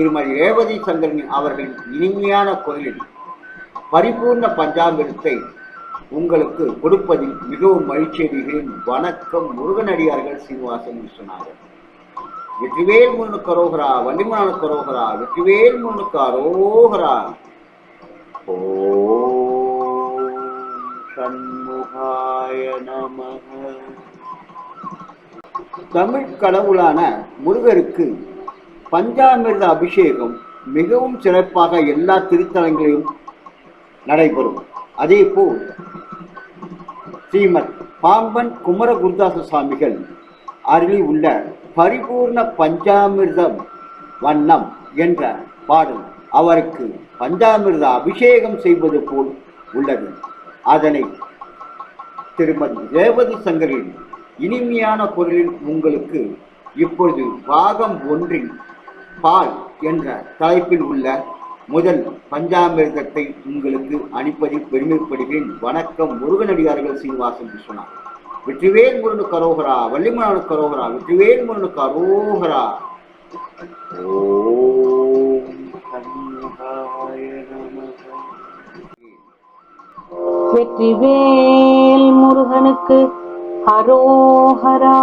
திருமதி ரேவதி சந்திரன் அவர்களின் இனிமையான குரலில் பரிபூர்ண பஞ்சாமிரத்தை உங்களுக்கு கொடுப்பதில் மிகவும் மகிழ்ச்சி அடைகிறேன். வணக்கம் முருகனடியார்கள் சீனிவாசன் விஸ்வநாதன் வெற்றிவேல் முன்னுக்கு அரோகரா வண்டிமான கரோகரா வெற்றிவேல் முன்னுக்கு அரோகரா ஓ சண்முகாய நமக. தமிழ் கடவுளான முருகருக்கு பஞ்சாமிர்த அபிஷேகம் மிகவும் சிறப்பாக எல்லா திருத்தலங்களிலும் நடைபெறும். அதேபோல் ஸ்ரீமத் பாம்பன் குமர குருதாச சுவாமிகள் அருளி உள்ள பரிபூர்ண பஞ்சாமிர்தம் வண்ணம் என்ற பாடல் அவருக்கு பஞ்சாமிர்த அபிஷேகம் செய்வது போல் உள்ளது. அதனை திருமதி ரேவதி சங்கரின் இனிமையான குரலில் உங்களுக்கு இப்பொழுது பாகம் ஒன்றின் பால் என்ற தலைப்பில் உள்ள முதல் பஞ்சாமிர்தத்தை உங்களுக்கு அனுப்பதில் பெருமைப்படுகிறேன். வணக்கம் முருகனடியார்கள் சீனிவாசன் விஸ்வநாத் வெற்றிவேல் முருனு கரோகரா வள்ளிமலான கரோகரா வெற்றிவேல் முருனு கரோகரா வெற்றிவேல் முருகனுக்கு ஹரோஹரா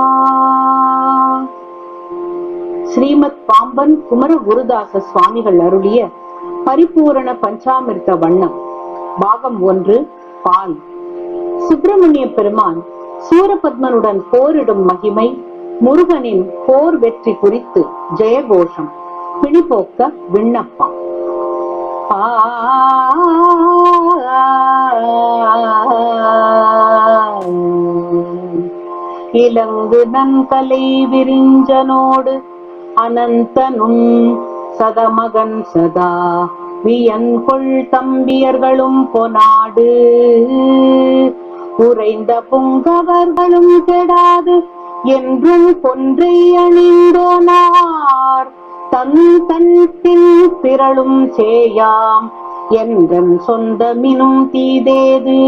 ஸ்ரீமத் பாம்பன் குமர குருதாச சுவாமிகள் அருளிய பரிபூரண பஞ்சாமிர்த வண்ணம் பாகம் ஒன்று பால் சுப்பிரமணிய பெருமான் சூரபத்மனுடன் போரிடும் மகிமை முருகனின் போர் வெற்றி குறித்து ஜெயகோஷம் பிணிபோக்க விண்ணப்பம் இலங்கு நன்கலை விரிஞ்சனோடு அனந்தனும் சதமகன் சதா. வியன்கொள் தம்பியர்களும் பொனாடு. உறைந்த புங்கவர்களும் கெடாது. என்றும் கொன்றை அணிந்தோனார். தன் தன்பின் பின் சேயாம். என்றன் சொந்தமினும் தீதேது.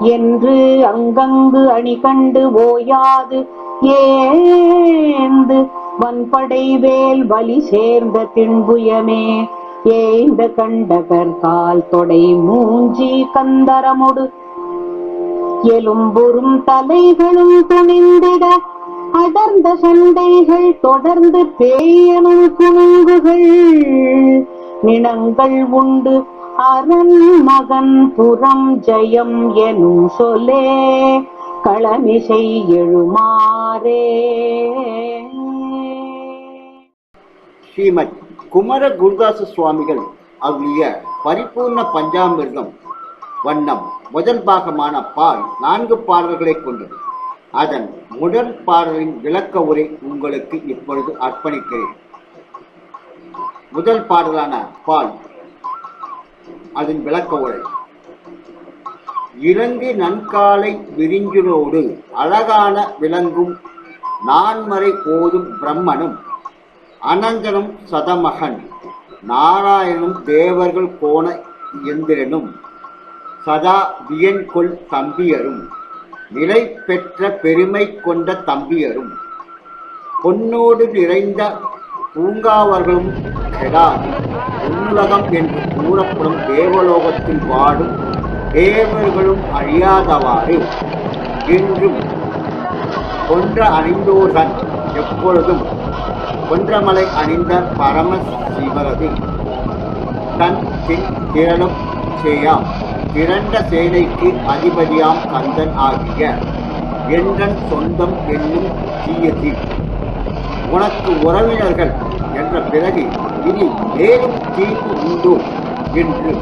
என்று அங்கங்கு அணி கண்டு ஓயாது. ஏந்து வன்படை வேல் வலி சேர்ந்த திண்புயமே ஏந்த கண்டகர் கால் தொடை மூஞ்சி கந்தரமுடு. எலும்புறும் தலைகளும் துணிந்திட அடர்ந்த சண்டைகள் தொடர்ந்து பேயனும் குணுங்குகள் நினங்கள் உண்டு அரண் மகன் புறம் ஜெயம் எனும் சொலே களமிசை எழுமாறே. ஸ்ரீமத் குமர குருதாச சுவாமிகள் அருளிய பரிபூர்ண பஞ்சாமிர்தம் வண்ணம் முதல் பாகமான பால் நான்கு பாடல்களை கொண்டது. அதன் முதல் பாடலின் விளக்க உரை உங்களுக்கு இப்பொழுது அர்ப்பணிக்கிறேன். முதல் பாடலான பால். அதன் விளக்க உரை. இலங்கை நன்காலை விரிஞ்சினோடு அழகான விளங்கும் நான்மறை போதும் பிரம்மனும் அனந்தனும் சதமகன். நாராயணும் தேவர்கள் கோண எந்திரனும் சதா வியன்கொள் தம்பியரும் நிலை பெற்ற பெருமை கொண்ட தம்பியரும் பொன்னோடு நிறைந்த பூங்காவர்களும் கெடாது உன்னதம் என்று கூறப்படும் தேவலோகத்தில் வாடும் தேவர்களும் அழியாதவாறு என்றும் கொன்ற அணிந்தோர்கன் எப்பொழுதும் குன்றமலை அணிந்த பரம சிவரது தன் பின் திரளும் செய்யாம் திரண்ட சேனைக்கு அதிபதியாம் கந்தன் ஆகிய என்றன் சொந்தம் என்னும் தீயதி. உனக்கு உறவினர்கள் என்ற பிறகு இனி மேலும் தீர்வு உண்டோ என்று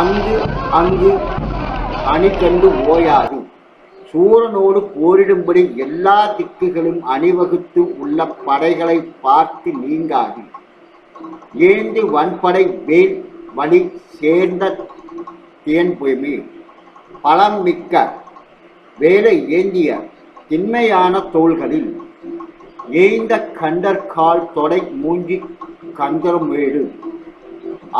அங்கு அங்கு அணி கண்டு ஓயாது. சூரனோடு போரிடும்படி எல்லா திக்குகளும் அணிவகுத்து உள்ள படைகளை பார்த்து நீங்காது. ஏந்தி வன்படை வேல் வழி சேர்ந்த தேன்பூமி பலம் மிக்க வேலை ஏந்திய திண்மையான தோள்களில் ஏய்ந்த கண்டற்கால் தொடை மூஞ்சி கந்தரம் வேடு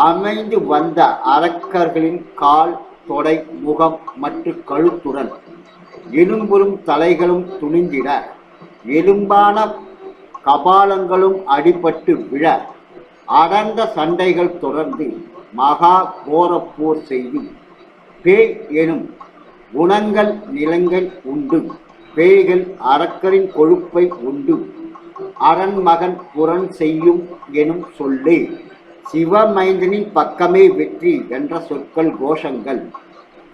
அமைந்து வந்த அரக்கர்களின் கால் தொடை முகம் மற்றும் கழுத்துடன் எலும்புறும் தலைகளும் துணிந்திட எலும்பான கபாலங்களும் அடிபட்டு விழ அடர்ந்த சண்டைகள் தொடர்ந்து மகா கோரப்போர் செய்யும் பேய் எனும் குணங்கள் நிலங்கள் உண்டு பேய்கள் அரக்கரின் கொழுப்பை உண்டு அரண்மகன் புறன் செய்யும் எனும் சொல்லே சிவமைந்தனின் பக்கமே வெற்றி என்ற சொற்கள் கோஷங்கள்.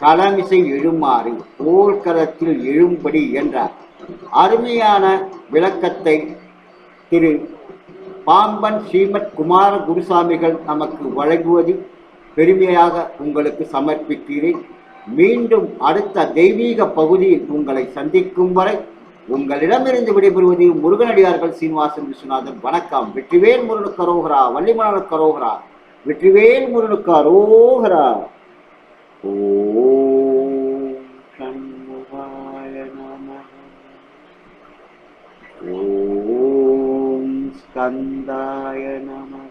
களமிசை எழுமாறு போர்க்களத்தில் எழும்படி என்ற அருமையான விளக்கத்தை திரு பாம்பன் ஸ்ரீமத் குமார குருசாமிகள் நமக்கு வழங்குவது பெருமையாக உங்களுக்கு சமர்ப்பிக்கிறேன். மீண்டும் அடுத்த தெய்வீக பகுதியில் உங்களை சந்திக்கும் வரை உங்களிடமிருந்து விடைபெறுவது முருகனடியார்கள் சீனிவாசன் விஸ்வநாதன். வணக்கம். வெற்றிவேல் முருகனுக்கு அரோகரா. வள்ளிமலனுக்கு அரோகரா. வெற்றிவேல் முருகனுக்கு அரோகரா. य नमः ॐ स्कन्दाय नमः